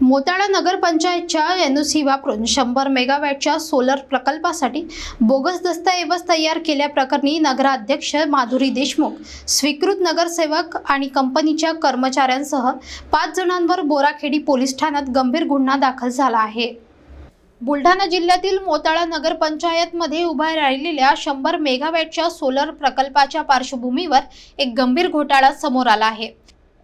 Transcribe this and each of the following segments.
Motala नगरपंचायतच्या NOC वापरून शंभर मेगावॅटच्या solar प्रकल्पासाठी बोगस दस्तऐवज तयार केल्याप्रकरणी नगराध्यक्ष माधुरी देशमुख स्वीकृत नगरसेवक आणि कंपनीच्या कर्मचाऱ्यांसह पाच जणांवर बोराखेडी पोलीस ठाण्यात गंभीर गुन्हा दाखल झाला आहे. बुलढाणा जिल्ह्यातील मोताळा नगरपंचायतमध्ये उभ्या राहिलेल्या शंभर मेगावॅटच्या सोलर प्रकल्पाच्या पार्श्वभूमीवर एक गंभीर घोटाळा समोर आला आहे.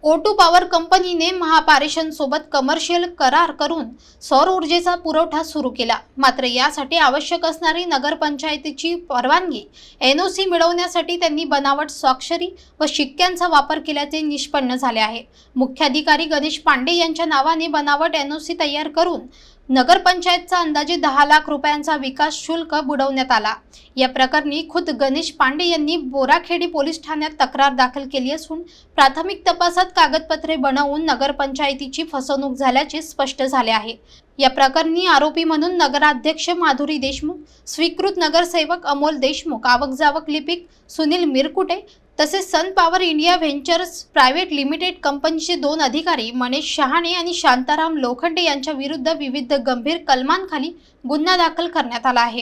ओटू पॉवर कंपनीने महापारेषण सोबत कमर्शियल करार करून सौर ऊर्जेचा पुरवठा सुरू केला. मात्र यासाठी आवश्यक असणारी नगरपंचायतीची परवानगी एन ओ सी मिळवण्यासाठी त्यांनी बनावट स्वाक्षरी व शिक्क्यांचा वापर केल्याचे निष्पन्न झाले आहे. मुख्याधिकारी गणेश पांडे यांच्या नावाने बनावट एन ओ सी तयार करून नगरपंचायतचा अंदाजे दहा लाख रुपयांचा विकास शुल्क बुडवण्यात आला. या प्रकरणी खुद गणेश पांडे यांनी बोराखेडी पोलीस ठाण्यात तक्रार दाखल केली असून प्राथमिक तपासात कागदपत्रे बनवून नगरपंचायतीची फसवणूक झाल्याचे स्पष्ट झाले आहे. या प्रकरणी आरोपी म्हणून नगराध्यक्ष माधुरी देशमुख स्वीकृत नगरसेवक अमोल देशमुख आवक जावक लिपिक सुनील मिरकुटे तसेच sun power India ventures private limited कंपनीचे दोन अधिकारी मनीष शहाणे आणि शांताराम लोखंडे यांच्या विरुद्ध विविध गंभीर कलमांखाली गुन्हा दाखल करण्यात आला आहे.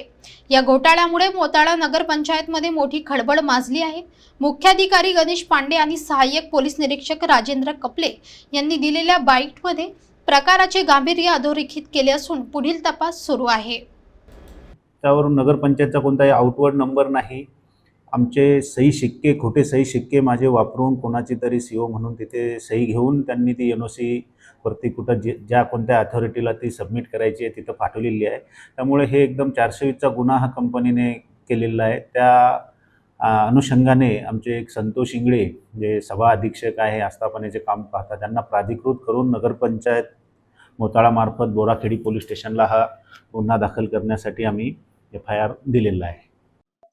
या घोटाळ्यामुळे मोताळा नगरपंचायतमध्ये मोठी खळबळ माजली आहे. मुख्याधिकारी गणेश पांडे आणि सहाय्यक पोलीस निरीक्षक राजेंद्र कपले यांनी दिलेल्या बाईटमध्ये प्रकाराचे गांभीर्य अधोरेखित केले असून पुढील तपास सुरू आहे. त्यावरून नगरपंचायतचा कोणताही आउटवर्ड नंबर नाही. आमचे सही शिक्के खोटे सही शिक्के माझे वापरून कोणाची तरी सी ओ म्हणून तिथे सही घेऊन त्यांनी ती एन ओ सी वरती कुठं जे ज्या कोणत्या अथॉरिटीला ती सबमिट करायची आहे तिथं पाठवलेली आहे. त्यामुळे हे एकदम चारशे वीसचा गुन्हा हा कंपनीने केलेला आहे. त्या अनुषंगाने आमचे एक संतोष इंगळे जे सभा अधीक्षक आहे आस्थापनेचे काम पाहतात त्यांना प्राधिकृत करून नगरपंचायत मोताळामार्फत बोराखेडी पोलीस स्टेशनला हा गुन्हा दाखल करण्यासाठी आम्ही एफ आय आर दिलेला आहे.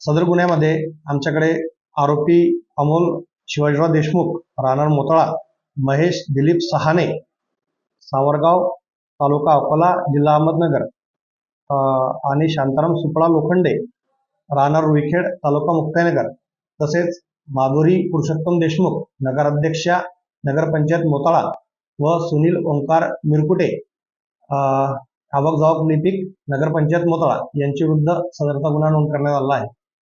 सदर गुन्ह्यामध्ये आमच्याकडे आरोपी अमोल शिवाजीराव देशमुख राहणार मोताळा महेश दिलीप सहाने सावरगाव तालुका अकोला जिल्हा अहमदनगर आणि शांताराम सुपळा लोखंडे राहणार रुईखेड तालुका मुक्ताईनगर तसेच माधुरी पुरुषोत्तम देशमुख नगराध्यक्षा नगरपंचायत मोताळा व सुनील ओंकार मिरकुटे आवक जावक लिपिक नगरपंचायत मोताळा यांच्या विरुद्ध सदरचा गुन्हा नोंद करण्यात आला आहे.